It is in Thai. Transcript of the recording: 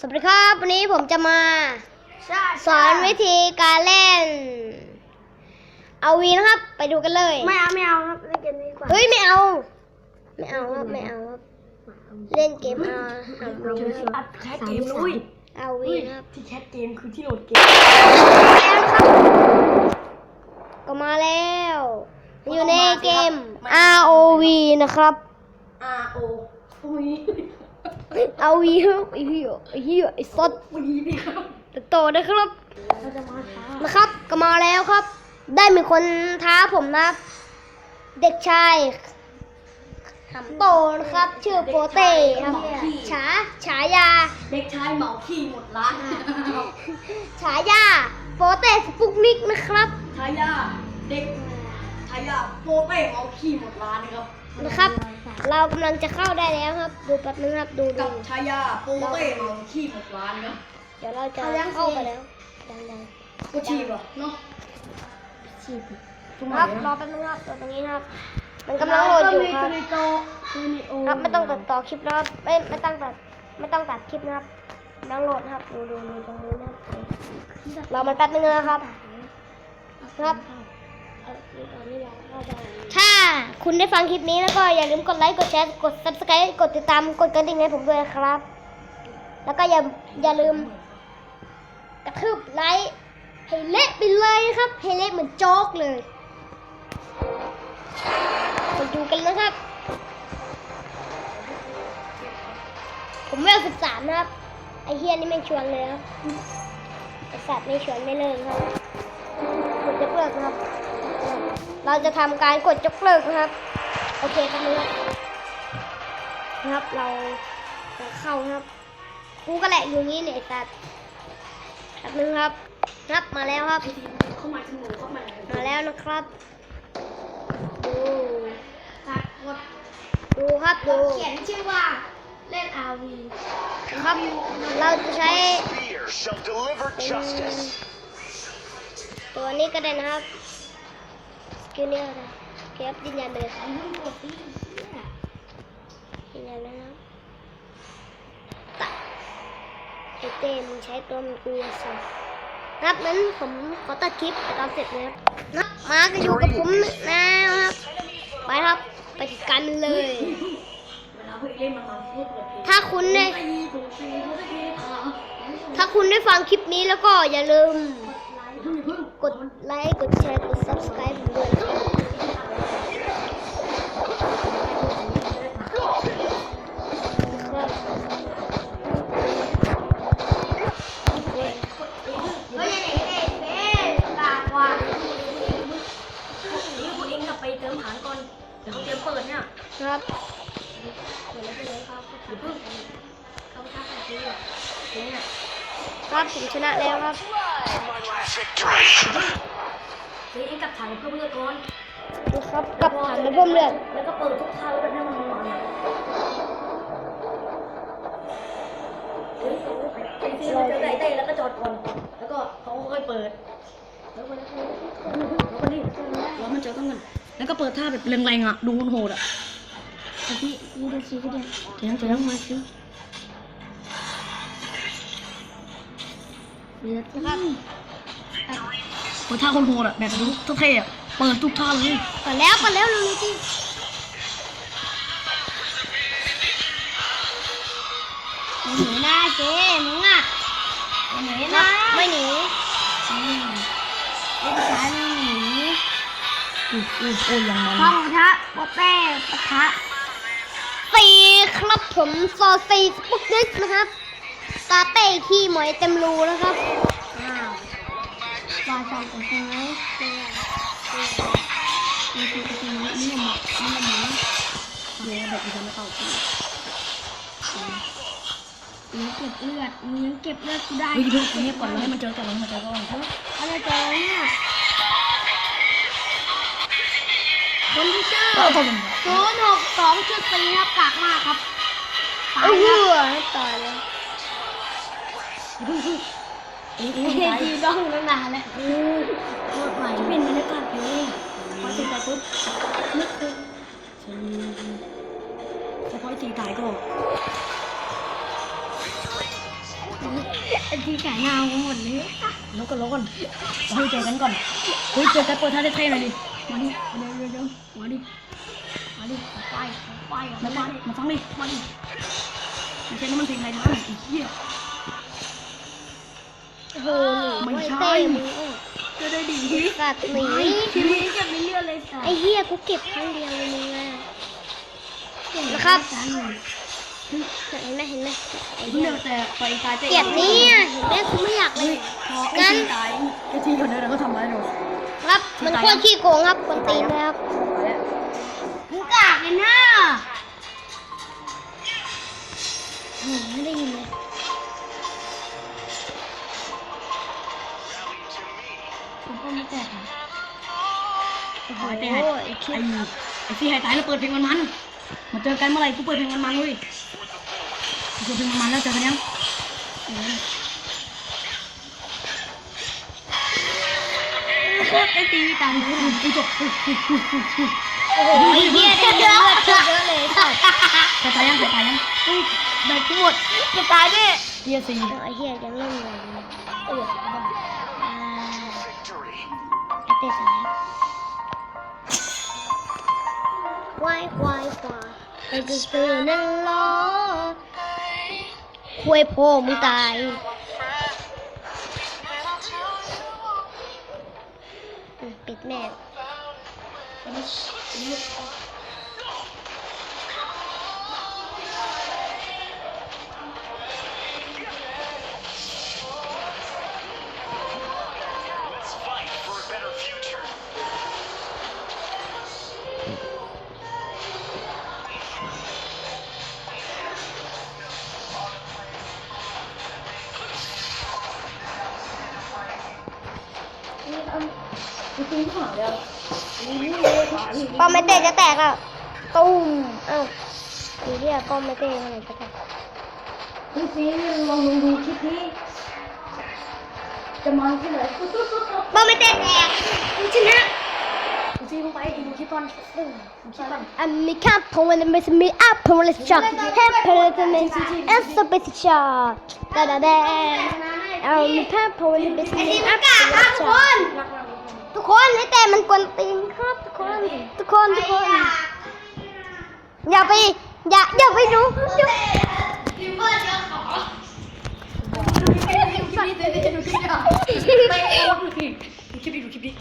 สวัสดีครับ วันนี้ผมจะมา สอนวิธีการเล่น เอาวีนะครับ ไปดูกันเลย ไม่เอาไม่เอาครับเล่นเกมนี้ดีกว่าเฮ้ยไม่เอา ไม่เอาครับไม่เอาครับเล่นเกมเอาเอาวีเจอนะครับอัดแคสเกมนุ้ยเอาวีนะครับที่แคสเกมคือที่โหลดเกมแล้วครับก็มาแล้ว อยู่ในเกม ROV นะครับ R O อุ้ยเอาวีครับไอ้เหี้ยไอ้เหี้ยไอ้สดอุ้ยนี่ครับโตนะครับเราจะมาท้านะครับก็มาแล้วครับ ได้มีคนท้าผมนะครับเด็กชายหำโตนะครับ ชื่อโปเต้ครับฉาฉายา เด็กชายเหมาขี้หมดร้านฉายาโปเต้สปุกนิกนะครับชายาเด็กชายาโปเต้เหมาขี้หมดร้านนะครับ นะครับ เรากำลังจะเข้าได้แล้วครับ ดูแป๊บนึงครับดูดูกับชายาโปเต้เหมาขี้หมดร้านนะครับเดี๋ยวเราจะเข้าไปแล้วดังกูฉีบเหรอเนาะๆฉีดครับรอแป๊บนึงครับรอตรงนี้นะครับ มันกำลังโหลดอยู่ครับในโตคือในโอครับไม่ต้องตัดต่อคลิปนะครับไม่ไม่ต้องตัดไม่ต้องตัดคลิปนะครับดาวน์โหลดนะครับดูดูดูตรงนี้นะครับรอมันแป๊บนึงนะครับ ครับ ถ้าคุณได้ฟังคลิปนี้แล้วก็อย่าลืมกดไลค์กดแชร์กด subscribe กดติดตามกดกระดิ่งให้ผมด้วยครับ แล้วก็อย่าอย่าลืมกระทืบไลค์ให้เละไปเลยนะครับให้เละเหมือนโจ๊กเลยไปดูกันนะครับ ผมเวลสิบสามนะครับ ไอเฮียนี่ไม่ชวนเลยครับไอสัตว์ไม่ชวนไม่เลิกครับกดยกเลิกนครับ เราจะทำการกดยกเลิกนะครับ โอเคครับนี้นะครับเราจะเข้านะครับกูก็แหละอยู่นี่เนี่ยไอ้สัตว์แป๊บนึงครับครับมาแล้วครับเข้ามาถึงหนูเข้ามามาแล้วนะครับดูตัดกดดูครับดูเขียนชื่อว่าเล่นอาวีครับเราจะใช้ Fear shall deliver justice. ตัวนี้ก็ได้นะครับ สกิลนี้ก็ได้เก็บยืนยันไปเลยครับยืนยันแล้วนะตัดไอเต้มึงใช้ตัวมันกูยังสั่งครับนั้นผมขอตัดคลิปไปตอนเสร็จเลยครับนะมาก็อยู่กับผมนะครับ ไปครับ ไปจัดการมันเลยเวลาเพื่อนเล่นมันเลย ถ้าคุณได้ ถ้าคุณได้ฟังคลิปนี้แล้วก็อย่าลืม กดไลค์ กดแชร์ กด subscribe ผมด้วยนะครับครับเฮ้ยไอ้เด็กเบ้กากว่ะนี่พวกเองกลับไปเติมฐานก่อนเดี๋ยวเขาเตรียมเปิดเนี่ยครับเดี๋ยวเราไปเลยครับเดี๋ยวเพิ่งเขาทักแบบนี้อะเนี่ย ครับผมชนะแล้วครับ Victory. เฮ้ยเองกลับฐานเพื่อเพื่อก่อนดูครับกลับผ่านมาเพิ่มเลือดแล้วก็เปิดทุกท่าแล้วแบบนี้มันมันเฮ้ยไอ้ที่เราจะได้เต้แล้วก็จอดก่อนแล้วก็เขาค่อยเปิดแล้วก็แล้วก็นี่แล้วมันเจอต้องกันแล้วก็เปิดท่าแบบแรงๆอะดูมันโหดอะพี่นี่ดูสิพี่เดียเดี๋ยวเดี๋ยวมาสิ เดี๋ยวนะครับเปิดท่าคนโหดอะแบบนี้ทุกเท่อะเปิดทุกท่าเลยไปแล้วไปแล้วเลยที่ไม่หนีนะเจ๊มึงอะไหนนะนะไม่หนีอืมไอ้ชายไม่หนีอุ้ยอุ้ยโอ้ยยังมันห้องกระทะโปเต้กระทะสี่ครับผมซอสี่สปุกนิกนะครับ ตาเต้ขี้หมอยเต็มรูนะครับ อ้าววาซันเป็นไงเป็นไงนี่คือคือนี่มันนี่มันมันเดี๋ยแบบนี้จะไม่เข้าที่มึงเก็บเลือดมึงยังเก็บเลือดกูได้เฮ้ยเพิ่งเงียบก่อนแล้วให้มันเจอก่อนแล้วให้มันเจอก่อนอะไรเจอเนี่ยคนที่ชื่อเออผมศูนย์หกสองชื่อตีครับกากมากครับตายแล้วตายแล้ว พิ่งเพิ่งเองเองเฮ้ยตายยืนร้องตั้งนานแล้วโคตรใหม่เป็นบรรยากาศเพลงพอถึงไปปุ๊บนึกถึงเฉพาะตีตายก็ไอ้ที่ขายหน้าหมดเลยแล้วก็แล้วก่อนเฮ้ยเจอกันก่อนเฮ้ยเจอกันเปิดท่าเท่ๆหน่อยดิมาดิมาเร็วเร็วๆมาดิมาดิไฟไฟมาฟังมาฟังดิมาดิไม่ใช่นี่มันเพลงอะไรนะไอ้เหี้ย โอ้โหหนีไม่ใช่เต้มึงอะจะได้ดีสัตว์หนีทีนี้เก็บไม่เลือดเลยสัไอ้เหี้ยกูเก็บครั้งเดียวเลยมึงอะนะครับเห็นไหมเห็นไหมไอ้เพิ่งเหี้ยเดินแต่ไปตายเตะเกลียดเนี่ยเห็นไหมกูไม่อยากเลเฮ้ยยพอไอ้ทีตายไอ้ทีคนเดินแล้วก็ทำอะไรหนูครับมันโคตรขี้โกงครับคนตีนเลยครับ ไอ้ไอ้ที่หายตายแล้วเปิดเพลงมันมันมาเจอกันเมื่อไหร่กูเปิดเพลงมันมันเว้ยเจอเพลงมันมันแล้วเจอกันยังไอ้ตีตามกูจบโอ้โหไอ้เหี้ยได้เลือดเยอะเลยสัตว์จะตายยังจะตายยังแบตกูหมดจะตายดิเฮียซีไอ้เหี้ยยังเล่นอยู่เลยเอออ่า Victory. ไอ้เต้ตาย ควายควายควายไอ้กระสือนั่นล้อควายโพมึงตายอืมปิดแม่ ป้อมไม่เตะจะแตกอะตุ้มเอ้าไอ้เหี้ยป้อมไม่เตะอะไรจะแตกพี่ซีลองดูคลิปนี้จะมาที่ไหนป้อมไม่เตะแตกมึงชนะพี่ซีลงไปดูคลิปก่อนดูคลิปก่อนอันมีข้าพงวันไม่สมีอัพพงวันช็อตแฮปปี้เลยจะมีเอสเปซิช็อตดาดาแดงเอามีข้าพงวันไม่สมีอัพพงวันช็อต ทุกคนไอ้แต่มันกวนตีนครับ ทุกคน ทุกคนทุกคน อย่าไป อย่าอย่าไปดูอย่าไปโอ๊ตอีก